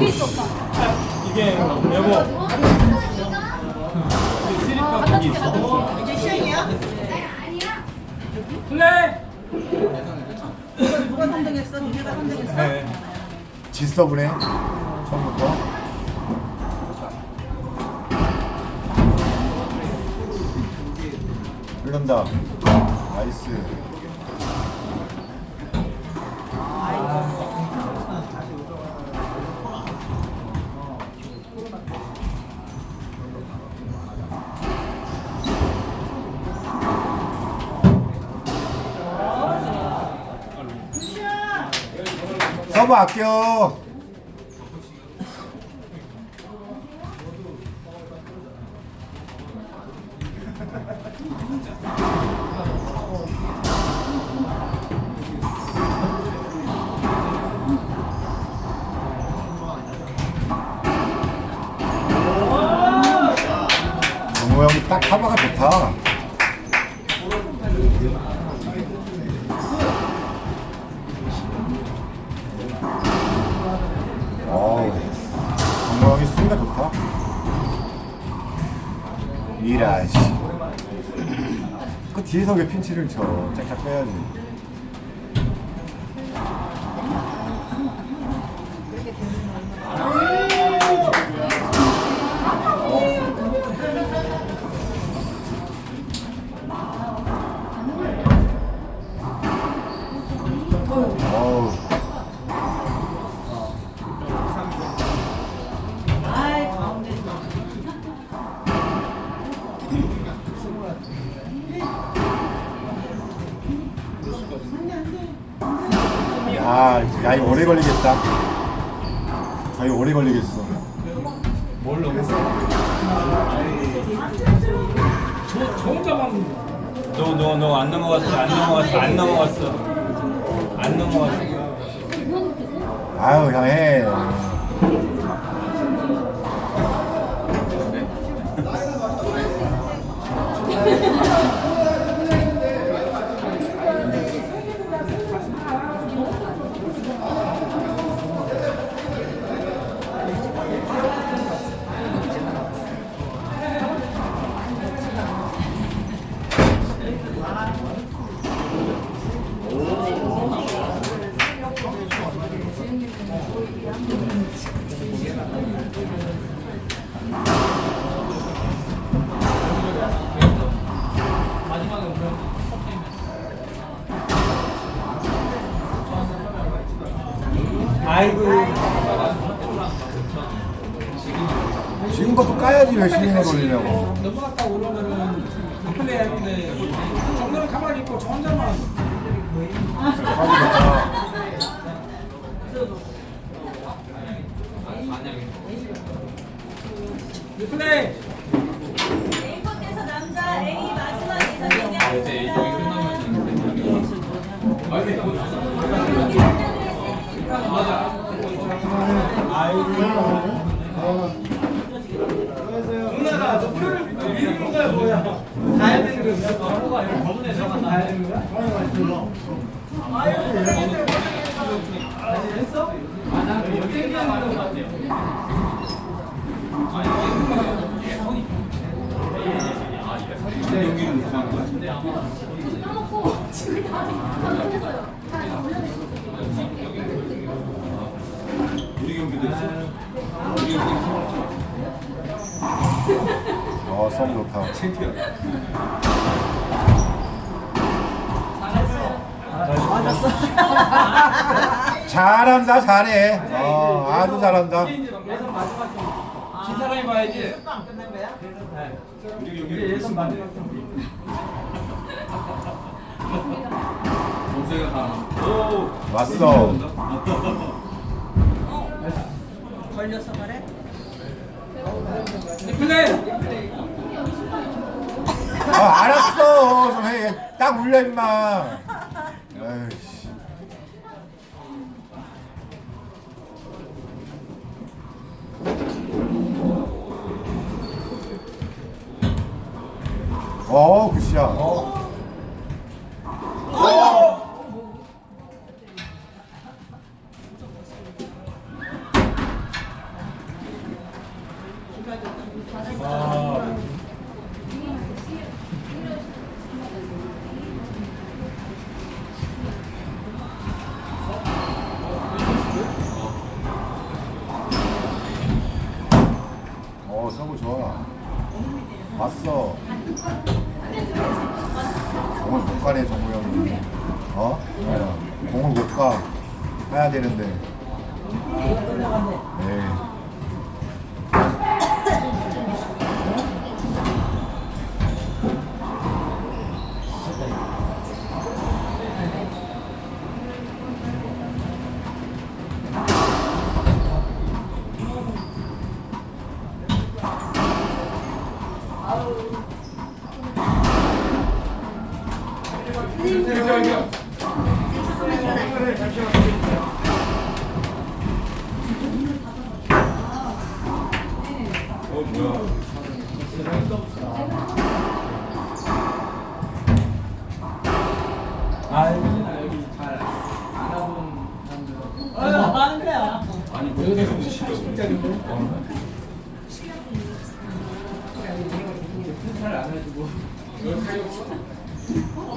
이게 여보 스리퍼 거기 있어 이제 시행이야? 플레이 누가 선정했어? 누가 선정했어? 네 지서브네 처음부터 흐른다 나이스 서브 아껴 왜 핀치를 쳐? 걸리겠다. 저희 오래 걸리겠어. 뭘로 저, 저 혼자만 너너 너안 넘어갔어 안 넘어갔어 안 넘어갔어 안 넘어갔어 아유, 형 해. 것도 까야지 몇 시간이나 걸리냐고. 넘어갔다 오르면은 플레이 할때 정면은 가만히 있고 저 혼자만 리플레이 누나가 저 표를 뭐야? 법원에 들어갔나 가야 되는 거야? 했어? 아 나 여기 얘기하는 거 같아요. 어, 썸 좋다. 잘한다, 잘해. 어, 아주 잘한다. 예선 마지막 경기 진 사람이 봐야지 안 끝난 거야? 우리 여기 예선 마지막 경기 오 왔어. 걸려서 말해? 리플레이 어, 알았어. 좀 해. 딱 울려, 임마. 에이씨. 어, 굿샷. 왔어.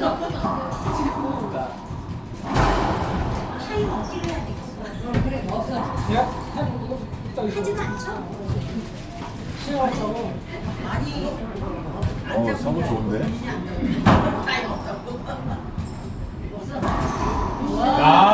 타임? 하진 않죠? 좋은데. 야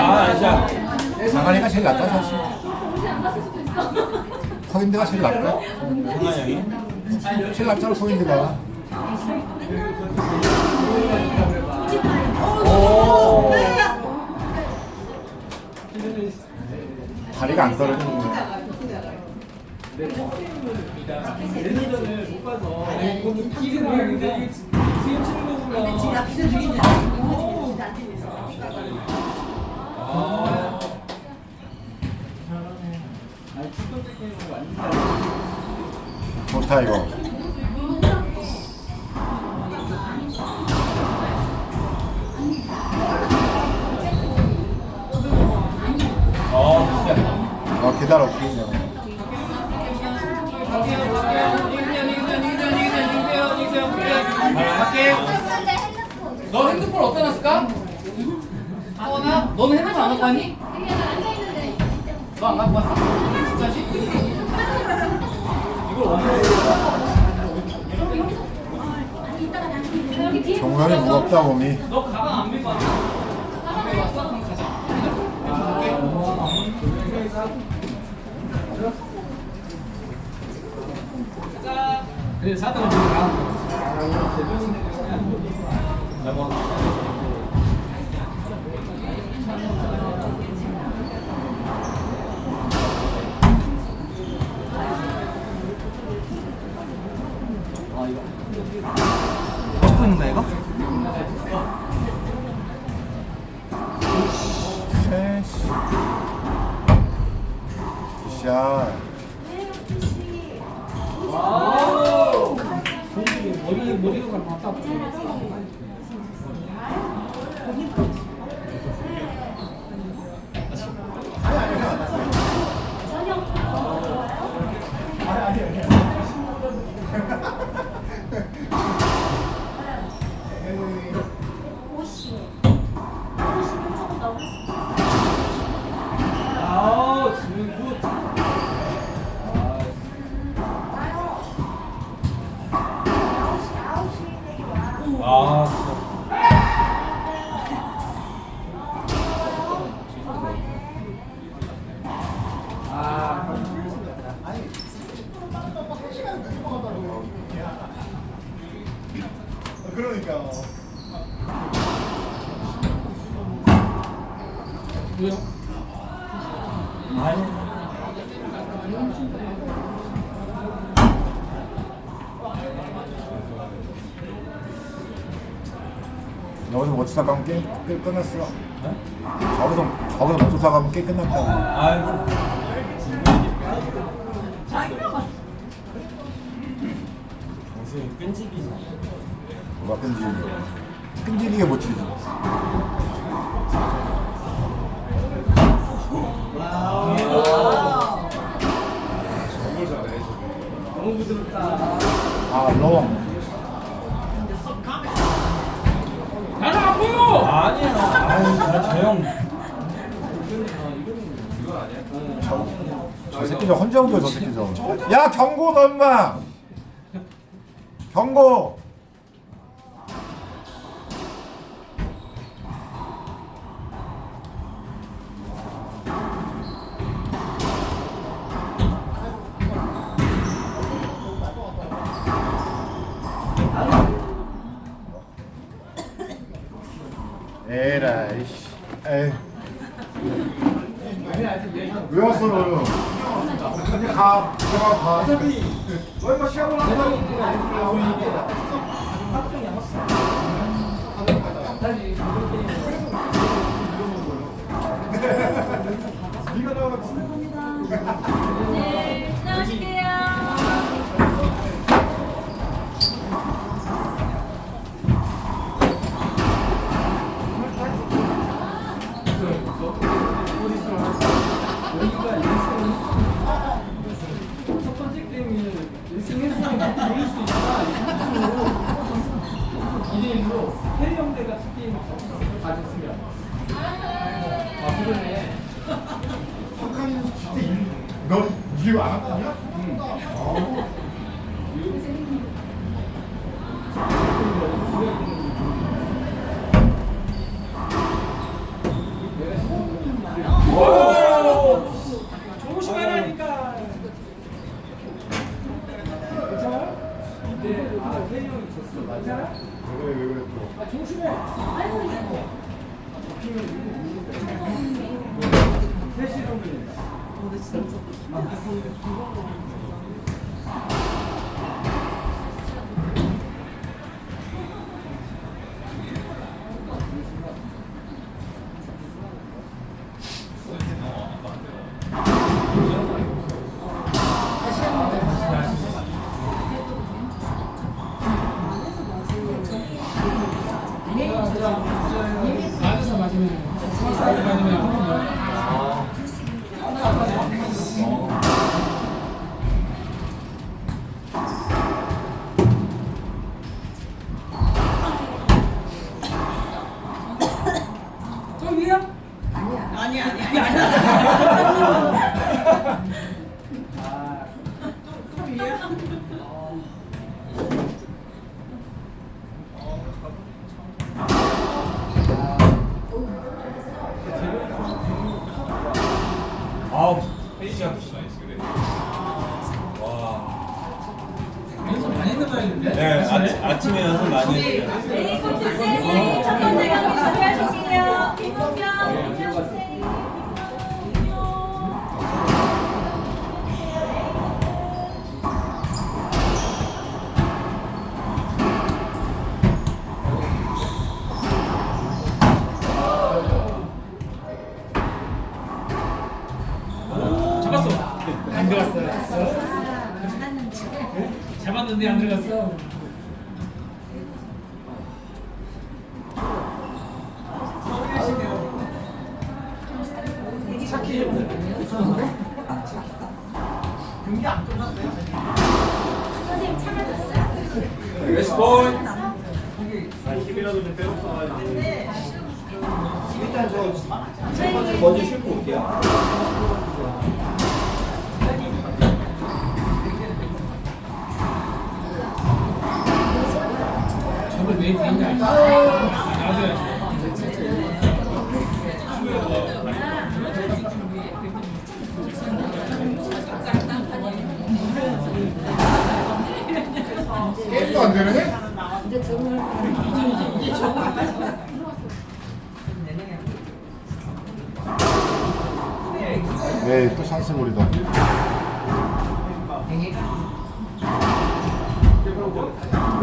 아, 아시아 상한이가 제일 낫다 사실. 서인대가 제일 낫다. 제일 낫잖아 서인대가. 다리가 안 떨어지는 거야. 예전에 못 봐서 이거 기계 모양인데 이게 지금 치는 거구나 아 완전 좋다 이거. 어어 기다려 기다려. 너 핸드폰 어디다 놨을까? 너는 핸드폰 안 갖고 왔니? 너 안 갖고 왔어? 진짜지? 이걸 원래 정면이 무겁다 몸이. 너 가방 안 메고 왔어? 안 메고 왔어? 그럼 가자. 그래 사다가 지금 가 찍고 있는 거야 이거? 셋. 샷. 머리 머리가 바짝 아, 끝- 끝났어. 네? 저기서 저기서 못 쫓아가면 게임 끝났다. 아이고. 무슨 끈질기지. 뭐가 끈질기게? 끈질기게 못 치지. 너무 부드럽다. 아 롱. 형. 저 새끼 저 헌정도 저 새끼 저. 야 경고 너 엄마. 경고. 에라이 씨. 에이. 왜 왔어 너는? 가, 들 3시 정도 됩니다. 어, 근데 진짜. 잡았는데 안 들어갔어. 게임도 안 되네? 왜 에이 또 찬스볼이다.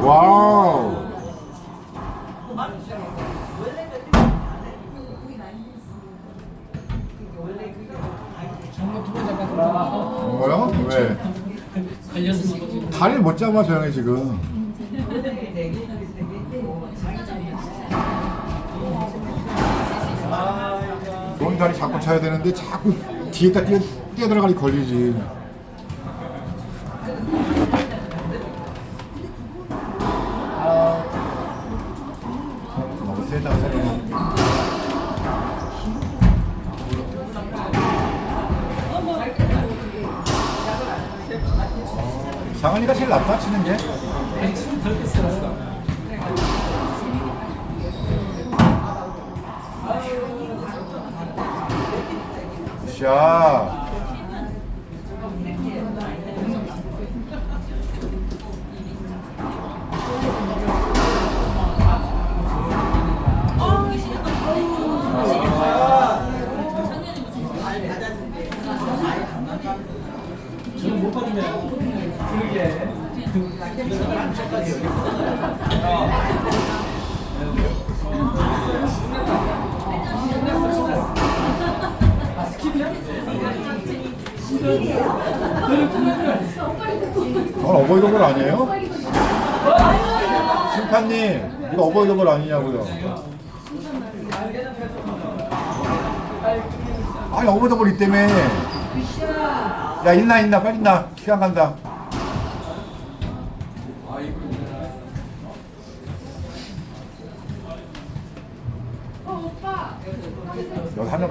와우. 뭐요? 왜? 이거 지금 다리를 못 잡아 저 형이 지금. 좋은 다리 잡고 쳐야 되는데 자꾸 뒤에다 뛰어, 뛰어 들어가니 걸리지. 상은이가 제일 낫다 치는 게. 아니 숨덜 뺐어 샷. 저는 저건 어버이더블 아니에요? 심판님, 이거 어버이더블 아니냐고요? 아니 어버이더블 이 때문에. 야 있나 있나 빨리 있나 시간 간다.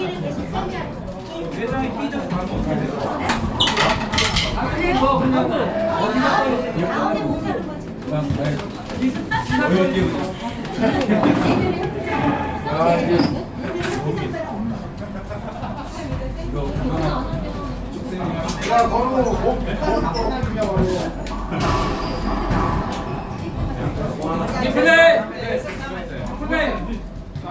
여기는 계속 쌤이 세상에 삐져서 가면 가운데 못 가는 거지. 아, 이게 야, 너는 뭐, 플레이! 플레이! 다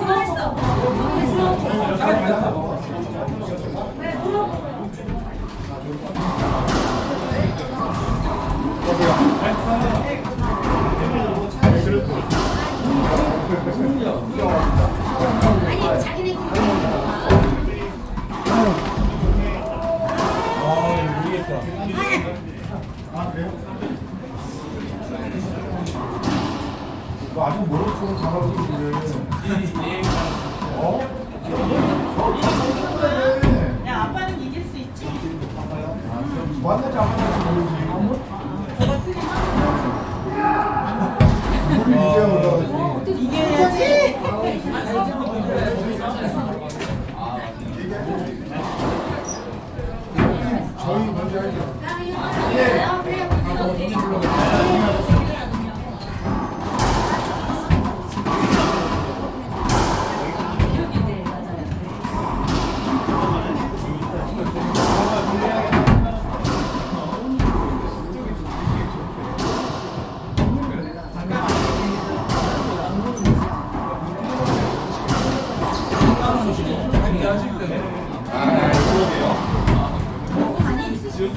그만했어. 사람이 맞았어. 아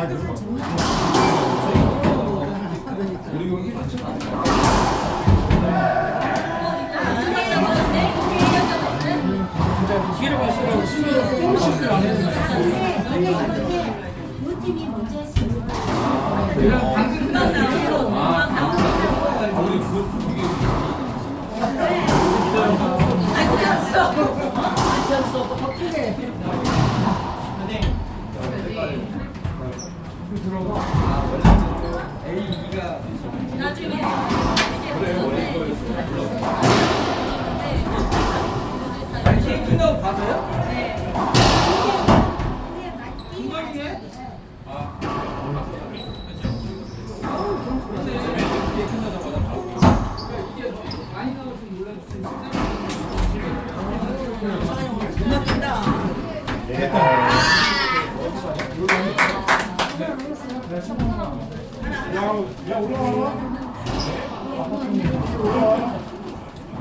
아 그래서 야, 야 올라와.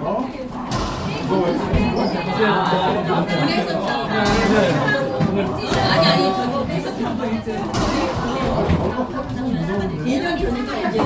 어? 너 왜? 2년 전이다 이게.